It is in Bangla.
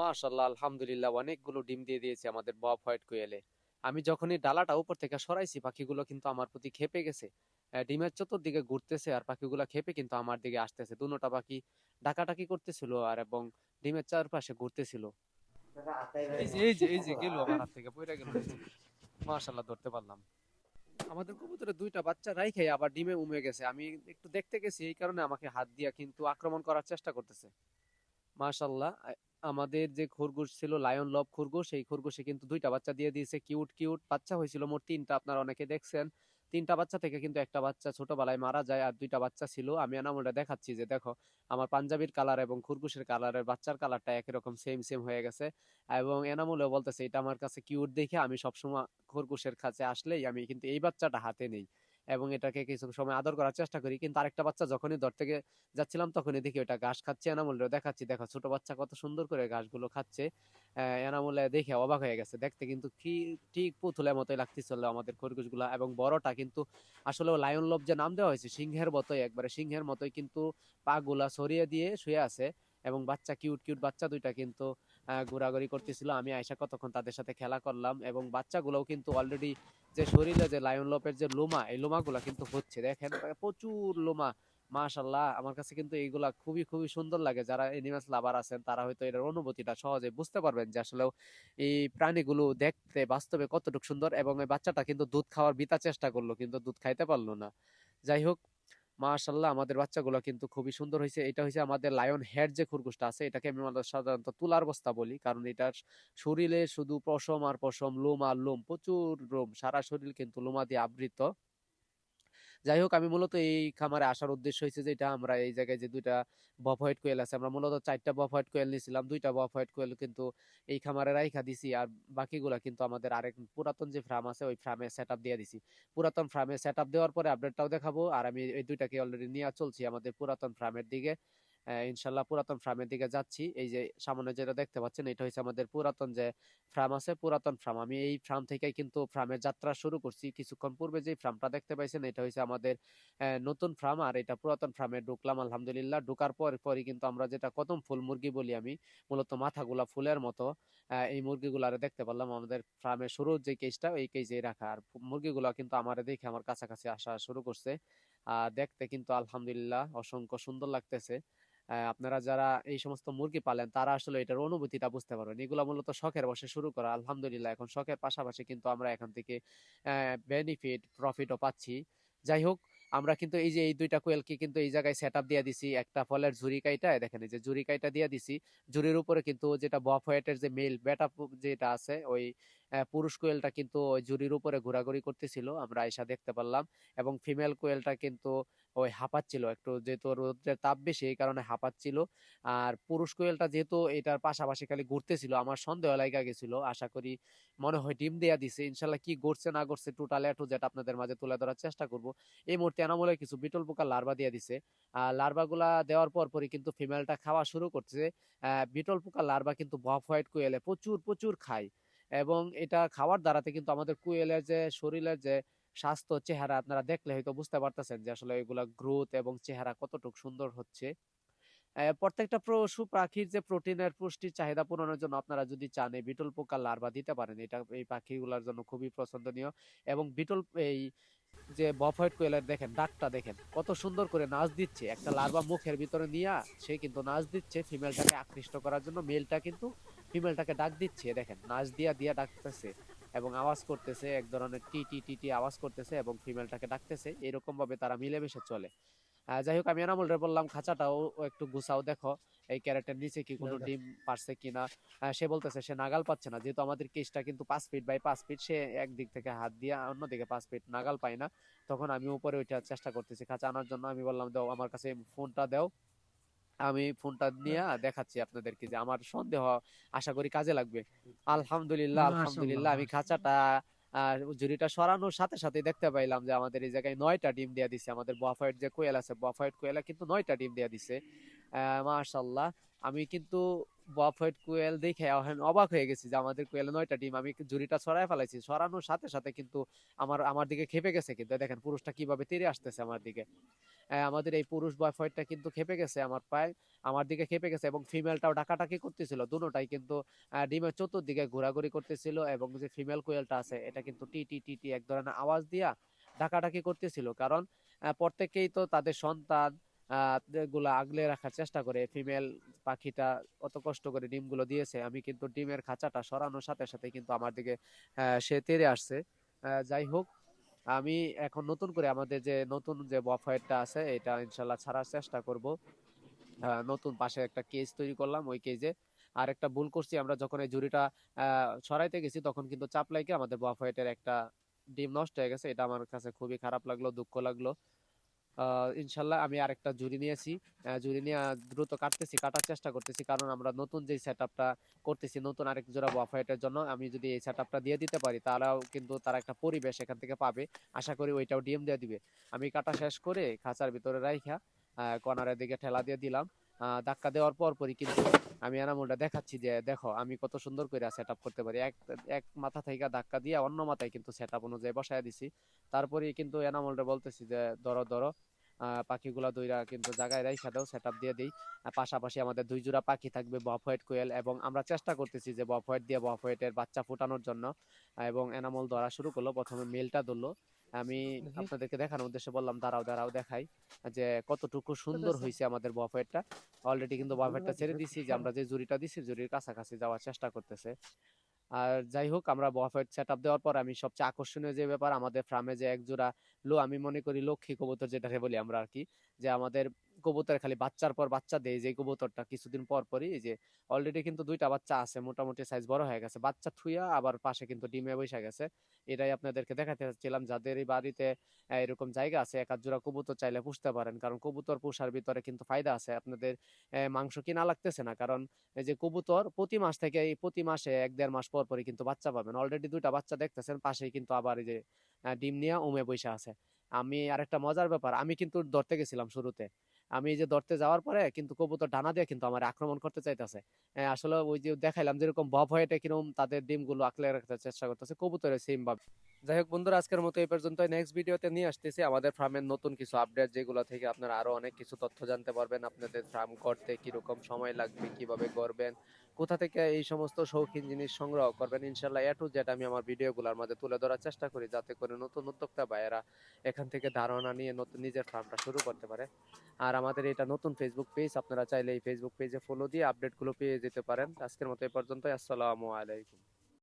মাশাল্লাহ আলহামদুলিল্লাহ অনেকগুলো ডিম দিয়ে দিয়েছে আমাদের বব হোয়াইট কোয়েলে। আমি যখনই ডালাটা উপর থেকে সরাইছি পাখিগুলো কিন্তু আমার প্রতি খেপে গেছে। ডিমের চতুর্দিকে ঘুরতেছে আর পাখিগুলো খেপে কিন্তু আমার দিকে আসতেছে। দুটোটা পাখি ডাকাডাকি করতেছিল আর এবং ডিমের চারপাশে ঘুরতেছিল। এই যে এই যে গেল আমার হাত থেকে পড়ে গেল। মাশাল্লাহ ধরতে পারলাম। আমাদের কবুতরের দুইটা বাচ্চা রাইখে আবার ডিমে উমে গেছে। আমি একটু দেখতে গেছি এই কারণে আমাকে হাত দিয়া কিন্তু আক্রমণ করার চেষ্টা করতেছে। মাশাল্লাহ আমাদের যে খরগোশ ছিল লায়ন লব খরগোশ, সেই খরগোশে কিন্তু দুইটা বাচ্চা দিয়ে দিয়েছে। কিউট কিউট বাচ্চা হয়েছিল মোট তিনটা, আপনারা অনেকে দেখছেন। তিনটা বাচ্চা থেকে কিন্তু একটা বাচ্চা ছোটবেলায় মারা যায় আর দুইটা বাচ্চা ছিল। আমি এনামুলটা দেখাচ্ছি যে দেখো, আমার পাঞ্জাবির কালার এবং খরগোশের কালারের বাচ্চার কালারটা একই রকম সেম সেম হয়ে গেছে। এবং এনামুলেও বলতেছে, এটা আমার কাছে কিউট দেখে আমি সবসময় খরগোশের কাছে আসলেই আমি কিন্তু এই বাচ্চাটা হাতে নেই। এবং এটাকে কিছু সময় আদর করার চেষ্টা করি। কিন্তু আরেকটা বাচ্চা যখনই ধরতে গে- যাচ্ছিলাম, তখনই দেখি ওটা ঘাস খাচ্ছে। এনামুলও দেখাচ্ছি, দেখো ছোট বাচ্চা কত সুন্দর করে ঘাসগুলো খাচ্ছে। এনামুলে দেখে অবাক হয়ে গেছে। দেখতে কিন্তু কি, ঠিক পুতুলের মতোই লাগতেছিল আমাদের খরগোশগুলা এবং বড়টা কিন্তু আসলে লায়ন লব যে নাম দেওয়া হয়েছে, সিংহের মতোই একবারে, সিংহের মতোই কিন্তু পা গুলা সরিয়ে দিয়ে শুয়ে আছে এবং বাচ্চা কিউট কিউট বাচ্চা দুইটা কিন্তু ঘোরাঘুরি করতেছিল। আমি আয়সা কতক্ষণ তাদের সাথে খেলা করলাম এবং বাচ্চাগুলোও কিন্তু অলরেডি যে শরীরে যে লায়ন লপের যে লোমা, এই লোমাগুলা কিন্তু হচ্ছে। দেখেন প্রচুর লোমা মাশাল্লাহ আমার কাছে কিন্তু এইগুলা খুবই খুবই সুন্দর লাগে। যারা এনিমাস লাভার আছেন, তারা হয়তো এটার অনুভূতিটা সহজে বুঝতে পারবেন যে আসলে এই প্রাণীগুলো দেখতে বাস্তবে কতটুকু সুন্দর এবং এই বাচ্চাটা কিন্তু দুধ খাওয়ার বিতা চেষ্টা করল, কিন্তু দুধ খাইতে পারল না। যাই হোক মাশাল্লাহ আমাদের বাচ্চাগুলো কিন্তু খুবই সুন্দর হয়েছে এটা হয়েছে আমাদের লায়ন হেড যে খরগোশটা আছে, এটাকে আমি আমাদের সাধারণত তুলার বস্তা বলি, কারণ এটার শরীরে শুধু পশম আর পশম, লোম আর লোম, প্রচুর লোম, সারা শরীর কিন্তু লোমা দিয়ে আবৃত। যাই হোক, আমি মূলত এই খামারে আসার উদ্দেশ্য হয়েছে যে, এটা আমরা এই জায়গায় যে দুইটা বফ হোয়াইট কোয়েল আছে, আমরা মূলত চারটা বফ হোয়াইট কোয়েল নিয়েছিলাম দুইটা বফ হোয়াইট কোয়েল কিন্তু এই খামারে রাইখা দিছি আর বাকিগুলা কিন্তু আমাদের আরেক পুরাতন যে ফার্ম আছে, ওই ফার্মে সেট আপ দিয়ে দিছি। পুরাতন ফার্মে সেট আপ দেওয়ার পরে আপডেটটাও দেখাবো আর আমি এই দুইটাকে অলরেডি নিয়ে চলছি আমাদের পুরাতন ফার্মের দিকে। ইনশাল্লাহ পুরাতন ফার্মের দিকে যাচ্ছি। এই যে সামনে যেটা দেখতে পাচ্ছেন, এটা হচ্ছে আমাদের পুরাতন যে ফার্ম আছে, পুরাতন ফার্ম। আমি এই ফার্ম থেকেই কিন্তু ফার্মের যাত্রা শুরু করছি। কিছুক্ষণ পূর্বে যে ফার্মটা দেখতে পাইছেন, এটা হচ্ছে আমাদের নতুন ফার্ম। আর এটা পুরাতন ফার্মে ঢুকলাম, আলহামদুলিল্লাহ। ঢুকার পর, পরই কিন্তু আমরা যেটা কদম ফুল মুরগি বলি আমি, মূলত মাথাগুলা ফুলের মতো। এই মুরগিগুলারে দেখতে পারলাম, আমাদের ফার্মের শুরুর যে কেজটা এই কেজেই রাখা। আর মুরগিগুলা কিন্তু আমার দেখে আমার কাছাকাছি আসা শুরু করছে। আর দেখতে কিন্তু আলহামদুলিল্লাহ অসংখ্য সুন্দর লাগতেছে। আপনারা যারা এই সমস্ত মুরগি পালেন, তারা আসলে এটার অনুভূতিটা বুঝতে পারবেন। এগুলো মূলত শখের বসে শুরু করা। আলহামদুলিল্লাহ, এখন শখের পাশাপাশি কিন্তু আমরা এখান থেকে বেনিফিট প্রফিটও পাচ্ছি। যাই হোক, আমরা কিন্তু এই যে এই দুইটা কোয়েলকে কিন্তু এই জায়গায় সেট আপ দিয়ে দিছি। একটা ফলের ঝুরি কাইটা দেখেন এই যে ঝুরি কাইটা দিয়ে দিছি। ঝুরির উপরে কিন্তু যেটা বফ হোয়াইটের যে মেল বেটা যেটা আছে, ওই পুরুষ কোয়েলটা কিন্তু ওই ঝুরির উপরে ঘোরাঘুরি করতেছিল, আমরা আয়সা দেখতে পারলাম এবং ফিমেল কোয়েলটা কিন্তু ওই হাঁপাচ্ছিল, একটু যেহেতু রোদ্রের তাপ বেশি এই কারণে হাঁপাচ্ছিল। আর পুরুষ কোয়েলটা যেহেতু এটার পাশাপাশি খালি ঘুরতেছিল, আমার সন্দেহ লাগা গেছিল, আশা করি মনে হয় ডিম দেয়া দিছে, ইনশাল্লাহ কি ঘুরছে না ঘুরছে টোটাল এ টু জেড আপনাদের মাঝে তুলে ধরার চেষ্টা করব। এই মুহূর্তে এনামূলে কিছু বিটল পোকা লার্ভা দিয়ে দিছে আর লার্ভাগুলা দেওয়ার পর পরই কিন্তু ফিমেলটা খাওয়া শুরু করছে বিটল পোকা লার্ভা কিন্তু বফ হোয়াইট কোয়েলে প্রচুর প্রচুর খায়। এবং এটা খাওয়ার দ্বারাতে কিন্তু আমাদের কোয়েলের যে শরীরের যে স্বাস্থ্য, চেহারা আপনারা দেখলে হয়তো বুঝতে পারতেছেন যে আসলে এগুলা গ্রোথ এবং চেহারা কতটুকু সুন্দর হচ্ছে। প্রত্যেকটা পশু পাখির যে প্রোটিনের পুষ্টির চাহিদা পূরণের জন্য আপনারা যদি চান এই বিটল পোকা লার্ভা দিতে পারেন, এটা এই পাখিগুলোর জন্য খুবই পছন্দনীয়। এবং বিটল, এই যে বফ হোয়াইট কোয়েলের দেখেন ডাকটা দেখেন, কত সুন্দর করে নাচ দিচ্ছে। একটা লার্ভা মুখের ভিতরে নিয়ে সে কিন্তু নাচ দিচ্ছে ফিমেলটাকে আকৃষ্ট করার জন্য মেলটা কিন্তু ফিমেলটাকে ডাক দিচ্ছে দেখেন নাচ দিয়া দিয়া ডাকতেছে এবং আওয়াজ করতেছে এক ধরনের টি টি টি টি আওয়াজ করতেছে এবং ফিমেলটাকে ডাকতেছে এরকম ভাবে তারা মিলেমিশে চলে। যাই হোক আমি এনামুল রে বললাম খাঁচাটাও একটু গুছাও দেখো এই ক্যারেটের নিচে কি কোনো ডিম পারছে কিনা? সে বলতেছে সে নাগাল পাচ্ছে না যেহেতু আমাদের কেসটা কিন্তু পাঁচ ফিট বাই পাঁচ ফিট সে একদিক থেকে হাত দিয়ে অন্যদিকে পাঁচ ফিট নাগাল পায় না। তখন আমি উপরে ওইটা চেষ্টা করতেছি খাঁচা আনার জন্য। আমি বললাম দাও আমার কাছে ফোনটা দাও। আমি ফোনটা নিয়ে দেখাচ্ছি আপনাদেরকে যে আমার সন্দেহ আশা করি কাজে লাগবে। আলহামদুলিল্লাহ আলহামদুলিল্লাহ আমি খাঁচাটা ঝুড়িটা সরানোর সাথে সাথে দেখতে পাইলাম যে আমাদের এই জায়গায় নয়টা ডিম দেওয়া দিছে। আমাদের বফাইট যে কোয়েল আছে বফাইট কোয়েলা কিন্তু নয়টা ডিম দেওয়া দিছে। আহ, মাশাআল্লাহ আমি কিন্তু বফাইট কোয়েল দেখে এখন অবাক হয়ে গেছি যে আমাদের কোয়েলে নয়টা ডিম, আমি সরায় ফেলাইছি। সরানোর সাথে সাথে কিন্তু আমার আমার দিকে খেপে গেছে কিন্তু। দেখেন, পুরুষটা কীভাবে তেড়ে আসতেছে আমার দিকে। আমাদের এই পুরুষ কিন্তু খেপে গেছে আমার পায়ে, আমার দিকে খেপে গেছে এবং ফিমেলটাও ডাকাটাকি করতেছিল। দুটোটাই কিন্তু ডিমের চতুর্দিকে ঘোরাঘুরি করতেছিল এবং যে ফিমেল কোয়েলটা আছে, এটা কিন্তু টি টি টি টি, এক ধরনের আওয়াজ দিয়া ডাকাডাকি করতেছিল। কারণ প্রত্যেকেই তো তাদের সন্তান গুলা আগলে রাখার চেষ্টা করে। ফিমেল পাখিটা অত কষ্ট করে ডিমগুলো দিয়েছে আমি কিন্তু ডিমের খাঁচাটা সরানোর সাথে সাথে কিন্তু আমার দিকে সে তেড়ে আসছে। যাই হোক আমি এখন নতুন করে আমাদের যে নতুন যে বফায়েটটা আছে এটা ইনশাল্লাহ ছাড়ার চেষ্টা করব। নতুন পাশে একটা কেজ তৈরি করলাম ওই কেজে আর একটা ভুল করছি আমরা যখন এই আহ, সরাইতে গেছি তখন কিন্তু চাপ লাগে আমাদের বফায়েটের একটা ডিম নষ্ট হয়ে গেছে। এটা আমার কাছে খুবই খারাপ লাগল দুঃখ লাগল। ইনশাল্লাহ আমি আরেকটা জুড়ি নিয়েছি। জুড়ি নিয়ে দ্রুত কাটতেছি, কাটার চেষ্টা করতেছি কারণ আমরা নতুন যে সেট করতেছি, নতুন আরেক জোড়া বফাইটের জন্য আমি যদি এই সেট দিয়ে দিতে পারি, তারাও কিন্তু তারা একটা পরিবেশ এখান থেকে পাবে। আশা করি ওইটাও ডিএম দিয়ে দিবে। আমি কাটা শেষ করে খাঁচার ভিতরে রাইখা কর্নারের দিকে ঠেলা দিয়ে দিলাম। ধাক্কা দেওয়ার পর পরই কিন্তু আমি এনামুলটা দেখাচ্ছি যে, দেখো, আমি কত সুন্দর করে সেট আপ করতে পারি। এক এক মাথা থেকে ধাক্কা দিয়ে অন্য মাথায় কিন্তু সেট আপ অনুযায়ী বসায় দিছি। তারপরে কিন্তু এনামুলটা বলতেছি যে, ধরো ধরো পাখিগুলা দুইরা কিন্তু জায়গায় রাইখা দাও সেট আপ দিয়ে দিই। পাশাপাশি আমাদের দুই জোড়া পাখি থাকবে বফ হোয়াইট কোয়েল এবং আমরা চেষ্টা করতেছি যে বফ হোয়াইট দিয়ে বফ হোয়াইটের বাচ্চা ফুটানোর জন্য। এবং এনামল ধরা শুরু করল, প্রথমে মেলটা ধরলো। আমি আপনাদেরকে দেখানোর উদ্দেশ্যে বললাম দাঁড়াও দাঁড়াও দেখাই যে কতটুকু সুন্দর হয়েছে আমাদের বফ হোয়াইটটা অলরেডি কিন্তু বফেটটা ছেড়ে দিছি যে আমরা যে জুড়িটা দিছি জুড়ির কাছাকাছি যাওয়ার চেষ্টা করতেছে। আর যাই হোক আমরা বফেট সেট আপ দেওয়ার পর আমি সবচেয়ে আকর্ষণীয় যে ব্যাপার আমাদের ফার্মে যে এক জোড়া লো আমি মনে করি লক্ষ্মী কবুতর যেটাকে বলি আমরা আর কি যে আমাদের কবুতর খালি বাচ্চার পর বাচ্চা দেয় যে কবুতরটা কিছুদিন পর পরই যে অলরেডি কিন্তু দুইটা বাচ্চা আছে, মোটামুটি সাইজ বড় হয়ে গেছে। বাচ্চা থুইয়া আবার পাশে কিন্তু ডিমে বসে গেছে। এটাই আপনাদেরকে দেখাতে চাচ্ছিলাম। যাদের এই বাড়িতে এরকম জায়গা আছে এক জোড়া কবুতর চাইলে পুষতে পারেন। কারণ কবুতর পোষার ভিতরে কিন্তু ফায়দা আছে। আপনাদের মাংস কিনা লাগতেছে না। কারণ এই যে কবুতর প্রতি মাস থেকে এই প্রতি মাসে এক, দেড় মাস পর পরই কিন্তু বাচ্চা পাবেন। অলরেডি দুইটা বাচ্চা দেখতেছেন, পাশেই কিন্তু আবার এই যে ডিম নিয়ে উমে বসে আছে। আমি আরেকটা মজার ব্যাপার, আমি কিন্তু ধরতে গেছিলাম শুরুতে। আমি যে ধরতে যাওয়ার পরে কিন্তু কবুতর ডানা দিয়ে কিন্তু আমার আক্রমণ করতে চাইতেছে। আসলে ওই যে দেখাইলাম যেরকম বব হয়েটে কীরকম তাদের ডিমগুলো আঁকলে রাখতে চেষ্টা করতেছে কবুতরের সেম ভাবে। যাই হোক বন্ধুরা, আজকের মতো এই পর্যন্ত নেক্সট ভিডিওতে নিয়ে আসতেছি আমাদের ফার্মের নতুন কিছু আপডেট যেগুলো থেকে আপনারা আরও অনেক কিছু তথ্য জানতে পারবেন। আপনাদের ফার্ম করতে কীরকম সময় লাগবে, কীভাবে করবেন কোথা থেকে এই সমস্ত শৌখিন জিনিস সংগ্রহ করবেন? ইনশাল্লাহ এ টু জেড আমি আমার ভিডিওগুলোর মধ্যে তুলে ধরার চেষ্টা করি যাতে করে নতুন উদ্যোক্তা ভাইয়েরা এখান থেকে ধারণা নিয়ে নতুন নিজের ফার্মটা শুরু করতে পারে। আর আমাদের এটা নতুন ফেসবুক পেজ আপনারা চাইলে এই ফেসবুক পেজে ফলো দিয়ে আপডেটগুলো পেয়ে যেতে পারেন। আজকের মতো এ পর্যন্ত আসসালামু আলাইকুম।